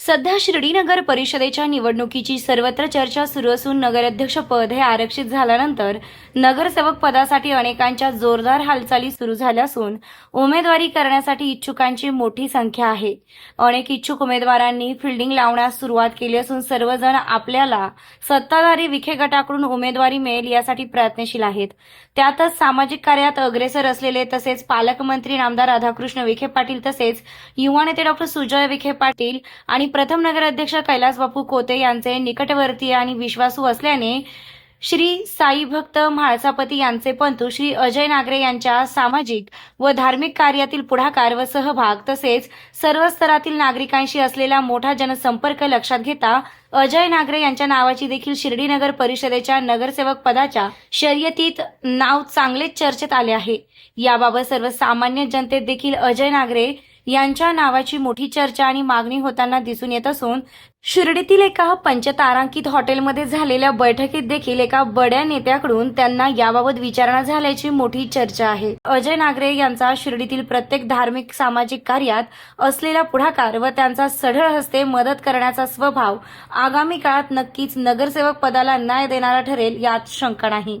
सध्या श्रीनगर परिषदेच्या निवडणुकीची सर्वत्र चर्चा सुरू असून नगराध्यक्ष पद हे आरक्षित झाल्यानंतर नगरसेवक पदासाठी अनेकांच्या जोरदार हालचाली सुरू झाल्या असून उमेदवारी करण्यासाठी इच्छुकांची मोठी संख्या आहे. अनेक इच्छुक उमेदवारांनी फिल्डिंग लावण्यास सुरुवात केली असून सर्वजण आपल्याला सत्ताधारी विखे गटाकडून उमेदवारी मिळेल यासाठी प्रयत्नशील आहेत. त्यातच सामाजिक कार्यात अग्रेसर असलेले तसेच पालकमंत्री नामदार राधाकृष्ण विखे पाटील तसेच युवा नेते डॉक्टर सुजय विखे पाटील आणि प्रथम नगराध्यक्ष कैलास बापू कोते यांचे निकटवर्तीय आणि विश्वासू असल्याने श्री साई भक्त म्हाळसापती यांचे पंतू श्री अजय नागरे यांच्या सामाजिक व धार्मिक कार्यातील पुढाकार व सहभाग तसेच सर्व स्तरातील नागरिकांशी असलेला मोठा जनसंपर्क लक्षात घेता अजय नागरे यांच्या नावाची देखील शिर्डी नगर परिषदेच्या नगरसेवक पदाच्या शर्यतीत नाव चांगलेच चर्चेत आले आहे. याबाबत सर्वसामान्य जनतेत देखील अजय नागरे यांच्या नावाची मोठी चर्चा आणि मागणी होताना दिसून येत असून शिर्डीतील एका पंचतारांकित हॉटेलमध्ये झालेल्या बैठकीत देखील एका बड्या नेत्याकडून त्यांना याबाबत विचारणा झाल्याची मोठी चर्चा आहे. अजय नागरे यांचा शिर्डीतील प्रत्येक धार्मिक सामाजिक कार्यात असलेला पुढाकार व त्यांचा सढळ हस्ते मदत करण्याचा स्वभाव आगामी काळात नक्कीच नगरसेवक पदाला न्याय देणारा ठरेल यात शंका नाही.